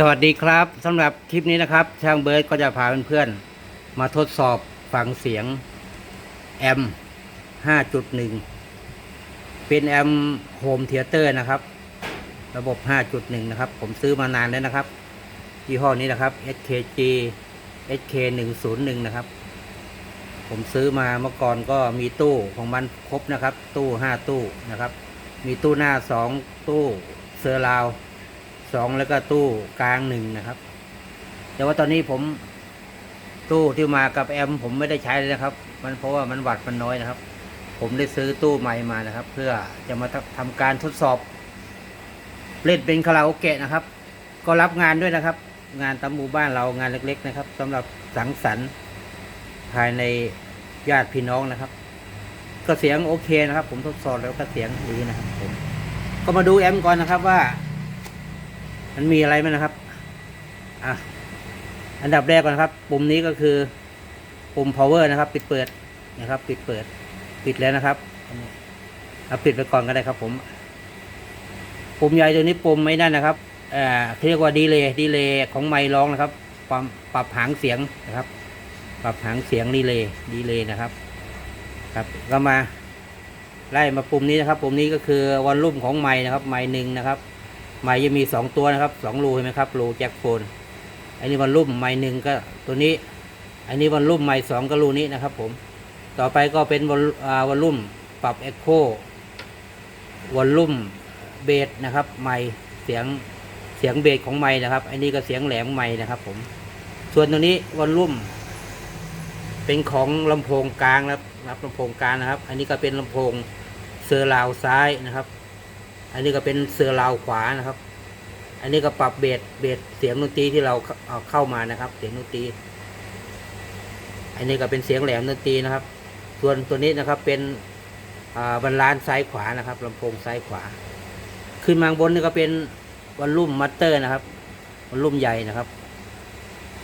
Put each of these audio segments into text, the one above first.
สวัสดีครับสำหรับคลิปนี้นะครับ ช่างเบิร์ดก็จะพาเพื่อนๆ มาทดสอบฟังเสียงแอม 5.1 เป็นแอมโฮมเทเตอร์นะครับ ระบบ 5.1 นะครับ ผมซื้อมานานแล้วนะครับยี่ห้อนี้นะครับ SKG SK101 นะครับ ผมซื้อมาเมื่อก่อนก็มีตู้ของมันครบนะครับ ตู้ 5 ตู้นะครับ มีตู้หน้า 2 ตู้เซอร์ราว สองแล้วก็ตู้กลางหนึ่งนะครับ แต่ว่าตอนนี้ผมตู้ที่มากับแอม ผมไม่ได้ใช้เลยนะครับ มันเพราะว่ามันวัดมันน้อยนะครับ ผมได้ซื้อตู้ใหม่มานะครับ เพื่อจะมาทำการทดสอบ เล่นเป็นคาราโอเกะนะครับ ก็รับงานด้วยนะครับ งานตามหมู่บ้านเรางานเล็ก ๆ นะครับสำหรับสังสรรค์ภายในญาติพี่น้องนะครับ ก็เสียงโอเคนะครับ ผมทดสอบแล้วก็เสียงดีนะครับผมก็มาดูแอมก่อนนะครับว่า มันมีอะไรไหมนะครับ อะ อันดับแรกก่อนนะครับ ปุ่มนี้ก็คือ ปุ่ม power นะครับ ปิดเปิดนะครับ ปิดเปิด ปิดแล้วนะครับเอาปิดไปก่อนก็ได้ครับ ผม ปุ่มใหญ่ตัวนี้ปุ่มไม่นั่นนะครับเอ่อเขาเรียกว่าดีเลย์ดีเลย์ของไมค์ร้องนะครับปรับปรับหางเสียงนะครับ ปรับหางเสียงดีเลย์ดีเลย์นะครับ ครับ ก็มาไล่มาปุ่มนี้นะครับ ปุ่มนี้ก็คือวอลลุ่มของไมค์นะครับ ไมค์หนึ่งนะครับ ไม้จะมีสองตัวนะครับสองรูเห็นไหมครับรูแจ็คโฟนอันนี้วันรุ่มไม้หนึ่งก็ตัวนี้ อันนี้วันรุ่มไม้สองก็รูนี้นะครับ ผม ต่อไปก็เป็นวันวันรุ่มปรับเอ็กโควันรุ่มเบสนะครับ ไม้เสียงเสียงเบสของไม้นะครับ อันนี้ก็เสียงแหลมไม้นะครับ ผม ส่วนตัวนี้วันรุ่ม เป็นของลำโพงกลางนะครับลำโพงกลางนะครับ อันนี้ก็เป็นลำโพงเซอร์ราวซ้ายนะครับ อันนี้ก็เป็นเสือราวขวานะครับ อันนี้ก็ปรับเบสเบสเสียงดนตรีที่เราเอาเข้ามานะครับ เสียงดนตรี อันนี้ก็เป็นเสียงแหลมดนตรีนะครับ ส่วนตัวนี้นะครับเป็นบรรลานซ้ายขวานะครับลำโพงซ้ายขวา ขึ้นมาบนนี่ก็เป็นวอลลุ่มมัตเตอร์นะครับวอลลุ่มใหญ่นะครับ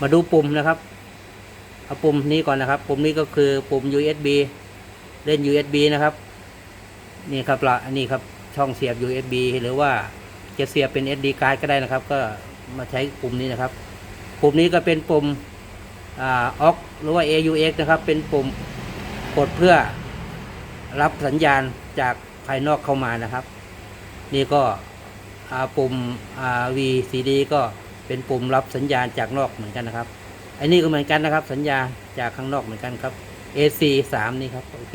มาดูปุ่มนะครับเอาปุ่มนี้ก่อนนะครับ ปุ่มนี้ก็คือปุ่ม USB เล่น USB นะครับ นี่ครับละอันนี้ครับ ช่องเสียบ USB หรือว่าจะเสียบเป็น SD card ก็ได้นะครับ ก็มาใช้ปุ่มนี้นะครับ ปุ่มนี้ก็เป็นปุ่มอ่า AUX หรือว่า AUX นะครับ เป็นปุ่มกดเพื่อรับสัญญาณจากภายนอกเข้ามานะครับ นี่ก็ปุ่ม VCD ก็เป็นปุ่มรับสัญญาณจากนอกเหมือนกันนะครับ อันนี้ก็เหมือนกันนะครับ สัญญาณจากข้างนอกเหมือนกันครับ AC 3นี่ครับโอเค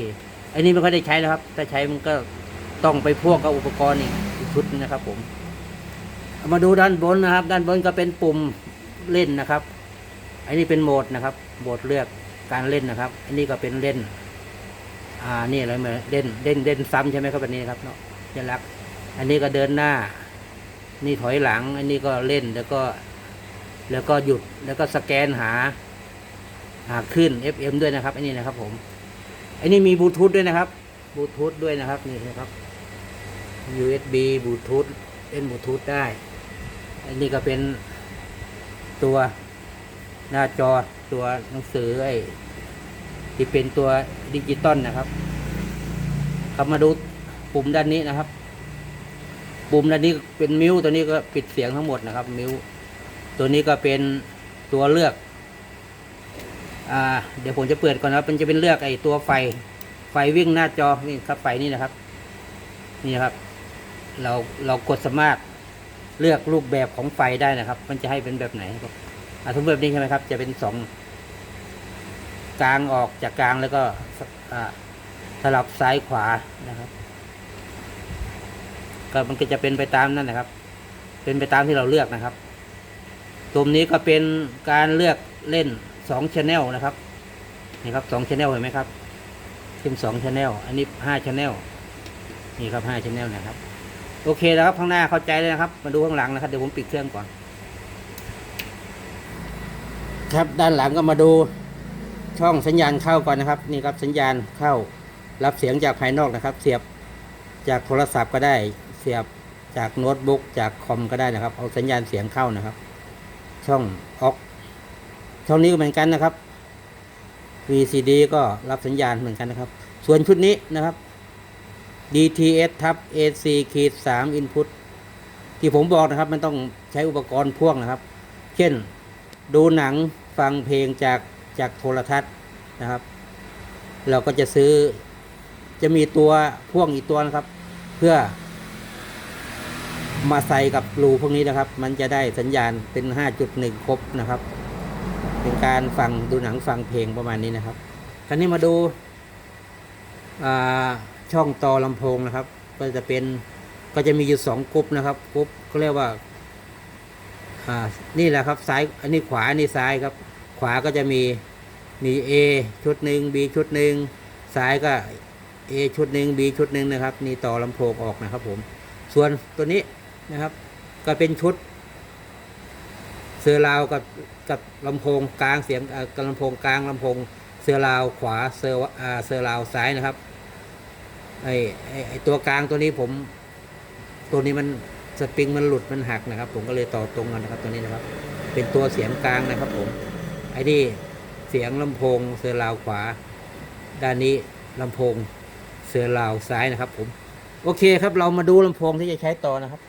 อันนี้ไม่ค่อยได้ใช้นะครับ ถ้าใช้มันก็ ต้องไปพ่วงกับอุปกรณ์อีกชุดนะครับผมมาดูด้านบนนะครับ ด้านบนก็เป็นปุ่มเล่นนะครับ อันนี้เป็นโหมดนะครับโหมดเลือกการเล่นนะครับ อันนี้ก็เป็นเล่น อ่านี่อะไรมาเล่นเล่นเล่นซ้ำใช่ไหมครับแบบนี้ครับเนาะจะรัก อันนี้ก็เดินหน้า นี่ถอยหลัง อันนี้ก็เล่นแล้วก็ แล้วก็หยุดแล้วก็สแกนหา หาขึ้น FM ด้วยนะครับ อันนี้นะครับ ผมอันนี้มีบลูทูธด้วยนะครับบลูทูธด้วยนะครับนี่นะครับ USB บลูทูธเล่นบลูทูธได้อันนี้ก็เป็นตัวหน้าจอตัวหนังสือไอ้ที่เป็นตัวดิจิตอลนะครับครับมาดูปุ่มด้านนี้นะครับ ปุ่มด้านนี้เป็นมิวตัวนี้ก็ปิดเสียงทั้งหมดนะครับ มิวตัวนี้ก็เป็นตัวเลือกอ่าเดี๋ยวผมจะเปิดก่อนนะครับมันจะเป็นเลือกไอ้ตัวไฟ ไฟวิ่งหน้าจอนี่ครับไฟนี่นะครับ นี่ครับ เราเรากดสามารถเลือกรูปแบบของไฟได้นะครับ มันจะให้เป็นแบบไหนครับอ่าสมมติแบบนี้ใช่ไหมครับ จะเป็นสองกลางออกจากกลางแล้วก็สลับซ้ายขวานะครับ ก็มันก็จะเป็นไปตามนั่นนะครับ เป็นไปตามที่เราเลือกนะครับตรงนี้ก็เป็นการเลือกเล่นสองชแนลนะครับนี่ครับสองชแนลเห็นไหมครับขึ้นสองชแนลอันนี้ห้าชแนลนี่ครับห้าชแนลนะครับ โอเคแล้วครับข้างหน้าเข้าใจเลยนะครับ มาดูข้างหลังนะครับเดี๋ยวผมปิดเครื่องก่อน ครับด้านหลังก็มาดูช่องสัญญาณเข้าก่อนนะครับ นี่ครับสัญญาณเข้ารับเสียงจากภายนอกนะครับ เสียบจากโทรศัพท์ก็ได้ เสียบจากโน้ตบุ๊กจากคอมก็ได้นะครับ เอาสัญญาณเสียงเข้านะครับ ช่องออกช่องนี้ก็เหมือนกันนะครับ VCD ก็รับสัญญาณเหมือนกันนะครับ ส่วนชุดนี้นะครับ DTS ทับ AC ขีด3 input ที่ผมบอกนะครับ มันต้องใช้อุปกรณ์พ่วงนะครับ เช่น ดูหนังฟังเพลงจากจากโทรทัศน์นะครับ เราก็จะซื้อจะมีตัวพ่วงอีกตัวนะครับ เพื่อ มาใส่กับรูพวกนี้นะครับ มันจะได้สัญญาณเป็น 5.1 ครบนะครับ เป็นการฟังดูหนังฟังเพลงประมาณนี้นะครับคราวนี้มาดูอ่า ช่องต่อลำโพงนะครับ ก็จะเป็นก็จะมีอยู่สองกรุ๊ปนะครับกรุ๊ปก็เรียกว่าอ่านี่แหละครับซ้ายอันนี้ขวาอันนี้ซ้ายครับ ขวาก็จะมีมี A ชุดหนึ่ง B ชุดหนึ่งซ้ายก็ A ชุดหนึ่ง B ชุดหนึ่งนะครับ นี่ต่อลำโพงออกนะครับผมส่วนตัวนี้นะครับ ก็เป็นชุดเสือราวกับกับลำโพงกลางเสียงเอกับลำโพงกลางลำโพงเสือราวขวาเสืออ่าเสือราวซ้ายนะครับ ไอไอไอตัวกลางตัวนี้ผม ตัวนี้มันสปริงมันหลุดมันหักนะครับ ผมก็เลยต่อตรงกันนะครับ ตัวนี้นะครับ เป็นตัวเสียงกลางนะครับ ผม ไอ้นี่เสียงลำโพงเสือราวขวา ด้านนี้ลำโพงเสือราวซ้ายนะครับ ผม โอเคครับ เรามาดูลำโพงที่จะใช้ต่อนะครับ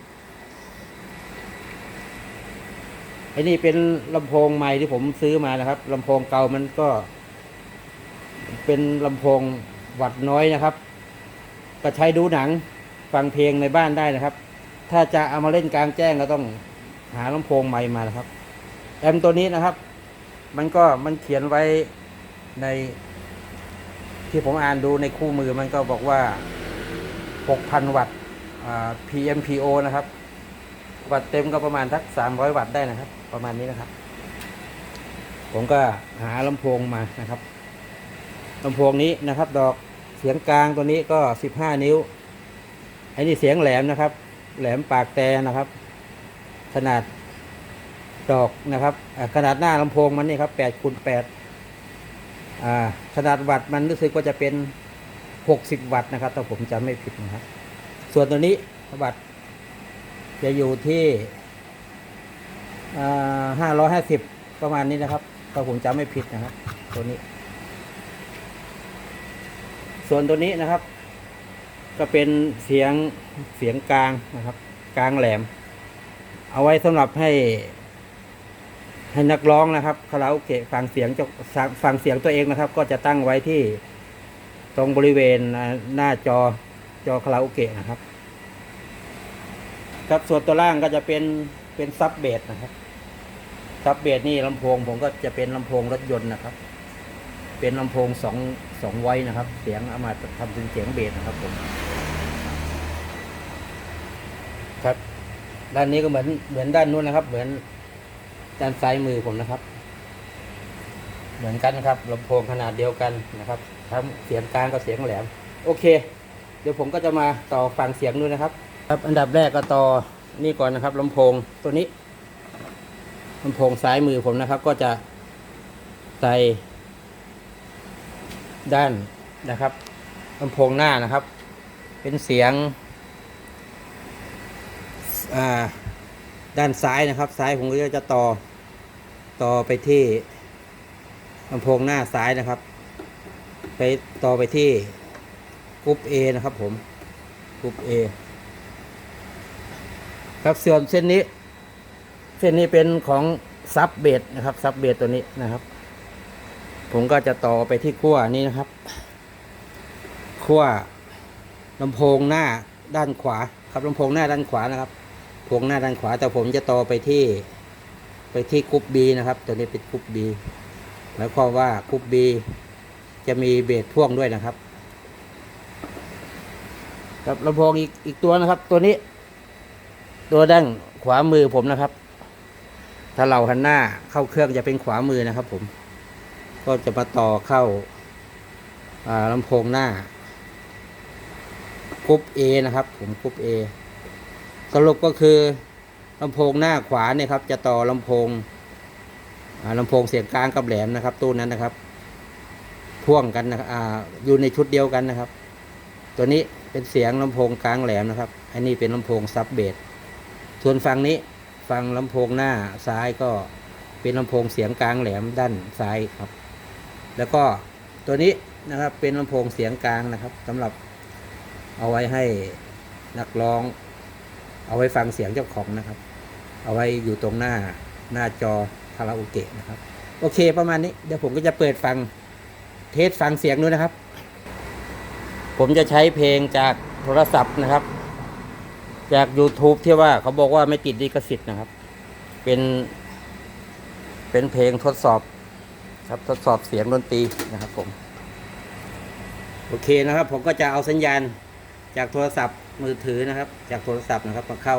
ไอ้นี่เป็นลำโพงใหม่ที่ผมซื้อมานะครับลำโพงเก่ามันก็ เป็นลำโพงวัดน้อยนะครับ ก็ใช้ดูหนังฟังเพลงในบ้านได้นะครับ ถ้าจะเอามาเล่นกลางแจ้งก็ต้องหาลำโพงใหม่มานะครับ แอมตัวนี้นะครับ มันก็มันเขียนไว้ใน ที่ผมอ่านดูในคู่มือมันก็บอกว่า 6,000 วัตต์ PMPO นะครับ วัตต์เต็มก็ประมาณทัก 300 วัตต์ได้นะครับ ประมาณนี้นะครับ ผมก็หาลำโพงมานะครับลำโพงนี้นะครับ ดอก เสียงกลางตัวนี้ก็15นิ้วไอ้นี่เสียงแหลมนะครับ แหลมปากแต่นะครับ ขนาดดอกนะครับขนาดหน้าลำโพงมันนี่ครับ8คูณ8อ่าขนาดวัตต์มันรู้สึกว่าจะเป็น60วัตต์นะครับถ้าผมจำไม่ผิดนะครับ ส่วนตัวนี้วัตต์จะอยู่ที่ห้าร้อยห้าสิบประมาณนี้นะครับถ้าผมจำไม่ผิดนะครับ ตัวนี้ ส่วนตัวนี้นะครับ ก็เป็นเสียงเสียงกลางนะครับ กลางแหลม เอาไว้สำหรับให้ให้นักร้องนะครับคาราโอเกะฟังเสียงจะฟังเสียงตัวเองนะครับ ก็จะตั้งไว้ที่ตรงบริเวณหน้าจอจอคาราโอเกะนะครับ ครับส่วนตัวล่างก็จะเป็นเป็นซับเบสนะครับซับเบสนี่ลำโพงผมก็จะเป็นลำโพงรถยนต์นะครับ เป็นลำโพงสอง สองไว้นะครับ เสียงเอามาทำเป็นเสียงเบสนะครับผมครับ ด้านนี้ก็เหมือนเหมือนด้านนู้นนะครับ เหมือนด้านซ้ายมือผมนะครับ เหมือนกันนะครับลำโพงขนาดเดียวกันนะครับทั้งเสียงกลางกับเสียงแหลม โอเค เดี๋ยวผมก็จะมาต่อฟังเสียงด้วยนะครับ ครับอันดับแรกก็ต่อนี่ก่อนนะครับลำโพงตัวนี้ลำโพงซ้ายมือผมนะครับ ก็จะใส่ ด้านนะครับลำโพงหน้านะครับ เป็นเสียงด้านซ้ายนะครับ ซ้ายผมก็จะต่อต่อไปที่ลำโพงหน้าซ้ายนะครับ ไปต่อไปที่กรุ๊ป A นะครับผมกรุ๊ป A ครับส่วนเส้นนี้ เส้นนี้เป็นของซับเบดนะครับซับเบดตัวนี้นะครับ ผมก็จะต่อไปที่ขั้วนี้นะครับขั้วลำโพงหน้าด้านขวา ครับลำโพงหน้าด้านขวานะครับลำโพงหน้าด้านขวา แต่ผมจะต่อไปที่ไปที่กรุ๊ป B นะครับ ตัวนี้เป็นกรุ๊ป B หมายความว่ากรุ๊ป B จะมีเบสพ่วงด้วยนะครับครับลำโพงอีกอีกตัวนะครับ ตัวนี้ ตัวด้านขวามือผมนะครับ ถ้าเราหันหน้าเข้าเครื่องจะเป็นขวามือนะครับ ผม ก็จะมาต่อเข้าลำโพงหน้ากรุ๊ป A นะครับ ผมกรุ๊ป A สรุปก็คือลำโพงหน้าขวาเนี่ยครับ จะต่อลำโพงลำโพงเสียงกลางกับแหลมนะครับ ตู้นั้นนะครับพ่วงกันนะครับอ่าอยู่ในชุดเดียวกันนะครับ ตัวนี้เป็นเสียงลำโพงกลางแหลมนะครับอันนี้เป็นลำโพงซับเบสส่วนฝั่งนี้ฝั่งลำโพงหน้าซ้ายก็เป็นลำโพงเสียงกลางแหลมด้านซ้ายครับ แล้วก็ตัวนี้นะครับเป็นลำโพงเสียงกลางนะครับสำหรับเอาไว้ให้นักร้อง เอาไว้ฟังเสียงเจ้าของนะครับ เอาไว้อยู่ตรงหน้าหน้าจอคาราโอเกะนะครับ โอเคประมาณนี้เดี๋ยวผมก็จะเปิดฟังเทสฟังเสียงด้วยนะครับ ผมจะใช้เพลงจากโทรศัพท์นะครับ จาก YouTube ที่ว่าเขาบอกว่าไม่ติดลิขสิทธิ์นะครับ เป็น เป็นเพลงทดสอบ ครับทดสอบเสียงดนตรีนะครับผมโอเคนะครับ ผมก็จะเอาสัญญาณจากโทรศัพท์มือถือนะครับ จากโทรศัพท์นะครับมาเข้า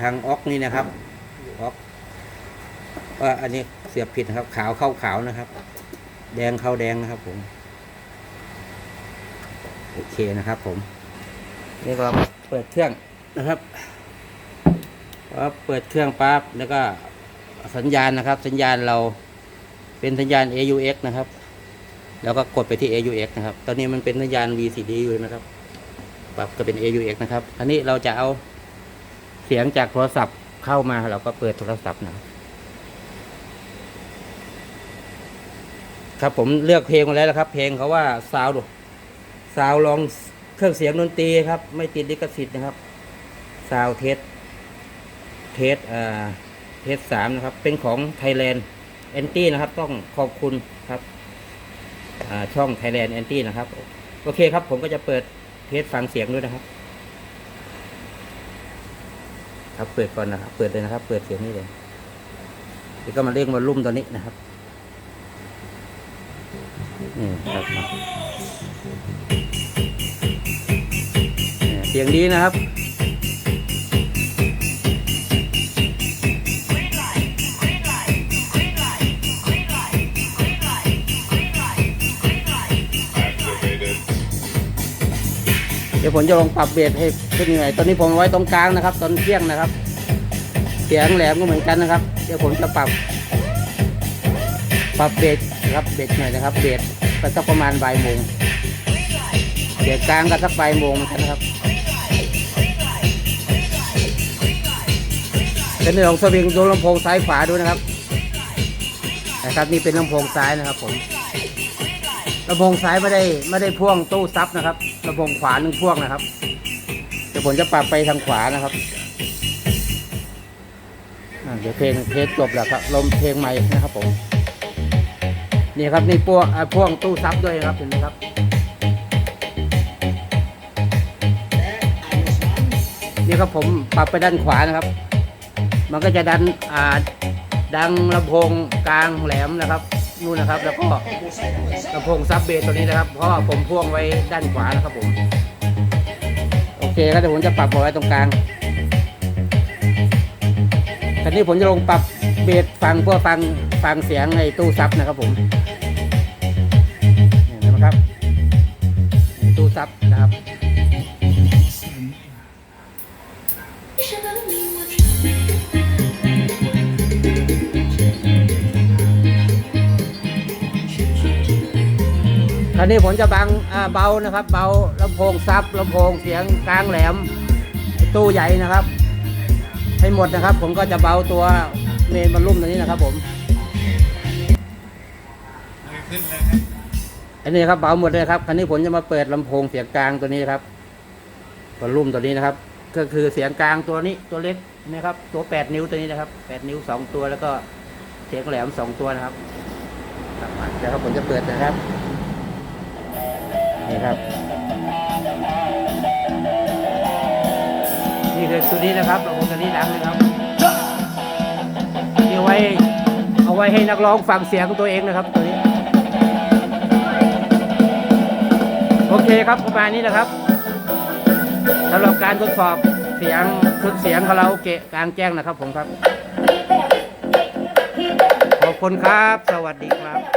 ทางออกนี่นะครับออกว่าอันนี้เสียบผิดนะครับ ขาวเข้าขาวนะครับ แดงเข้าแดงนะครับ ผม โอเคนะครับ ผม นี่ก็เปิดเครื่องนะครับพอเปิดเครื่องปั๊บแล้วก็สัญญาณนะครับ สัญญาณเรา เป็นสัญญาณ AUX นะครับ แล้วก็กดไปที่ AUX นะครับ ตอนนี้มันเป็นสัญญาณ VCD อยู่นะครับ ปรับก็เป็น AUX นะครับ อันนี้เราจะเอาเสียงจากโทรศัพท์เข้ามาเราก็เปิดโทรศัพท์นะครับครับผมเลือกเพลงมาแล้วนะครับ เพลงเขาว่าซาวด์ซาวลองเครื่องเสียงดนตรีครับ ไม่ติดลิขสิทธิ์นะครับซาวเทสเทสเอ่าเทสสามนะครับ เป็นของไทยแลนด์ แอนตี้นะครับ ต้องขอบคุณครับช่อง Thailand Anti นะครับ โอเคครับ ผมก็จะเปิดเทสฟังเสียงด้วยนะครับ ครับเปิดก่อนนะครับ เปิดเลยนะครับ เปิดเสียงนี่เลยแล้วก็มาเร่งวอลลุ่มตัวนี้นะครับนี่ครับเสียงดีนะครับ ดี๋ยวผมจะลองปรับเบสให้ขึ้นยังไงตอนนี้ผมไว้ตรงกลางนะครับ ตอนเที่ยงนะครับ เสียงแหลมก็เหมือนกันนะครับ เดี๋ยวผมจะปรับ ปรับเบสนะครับเบสหน่อยนะครับเบสไปสักประมาณบ่ายโมงเสียงกลางก็สักบ่ายโมงเหมือนกันนะครับเป็นเรื่องของสวิงดูลำโพงซ้ายขวาดูนะครับนะครับนี่เป็นลำโพงซ้ายนะครับผมลำโพงซ้ายไม่ได้ไม่ได้พ่วงตู้ซับนะครับ ลำโพงขวาหนึ่งพ่วงนะครับเดี๋ยวผมจะปรับไปทางขวานะครับเดี๋ยวเพลงเทสจบแล้วครับลมเพลงใหม่นะครับผมนี่ครับนี่พ่วงอ่าพ่วงตู้ซับด้วยครับเห็นไหมครับนี่ครับผมปรับไปด้านขวานะครับ มันก็จะดันอ่าดังลำโพงกลางแหลมนะครับ นู่นนะครับ แล้วก็ลำโพงซับเบสตัวนี้นะครับ เพราะว่าผมพ่วงไว้ด้านขวานะครับผม โอเคครับเดี๋ยวผมจะปรับเอไว้ตรงกลางทีนี้ผมจะลงปรับเบสฟังเพื่อฟังฟังเสียงในตู้ซับนะครับผมเห็นไหมครับตู้ซับนะครับ คราวนี้ผมจะบังเบานะครับ เบาลำโพงซับลำโพงเสียงกลางแหลม ตู้ใหญ่นะครับ ให้หมดนะครับ ผมก็จะเบาตัวเมนบอลลุ่มตัวนี้นะครับ ผมอันนี้ครับเบาหมดเลยครับคราวนี้ผมจะมาเปิดลำโพงเสียงกลางตัวนี้ครับบอลลุ่มตัวนี้นะครับ ก็คือเสียงกลางตัวนี้ตัวเล็กนะครับ ตัวแปดนิ้วตัวนี้นะครับแปดนิ้วสองตัวแล้วก็เสียงแหลมสองตัวนะครับเดี๋ยวครับผมจะเปิดนะครับ นี่ครับ นี่คือตัวนี้นะครับลำโพงตัวนี้ดังเลยครับนี่เอาไว้เอาไว้ให้นักร้องฟังเสียงของตัวเองนะครับตัวนี้ โอเคครับประมาณนี้นะครับสำหรับการทดสอบเสียงชุดเสียงคาราโอเกะกลางแจ้งนะครับผมครับ ขอบคุณครับ สวัสดีครับ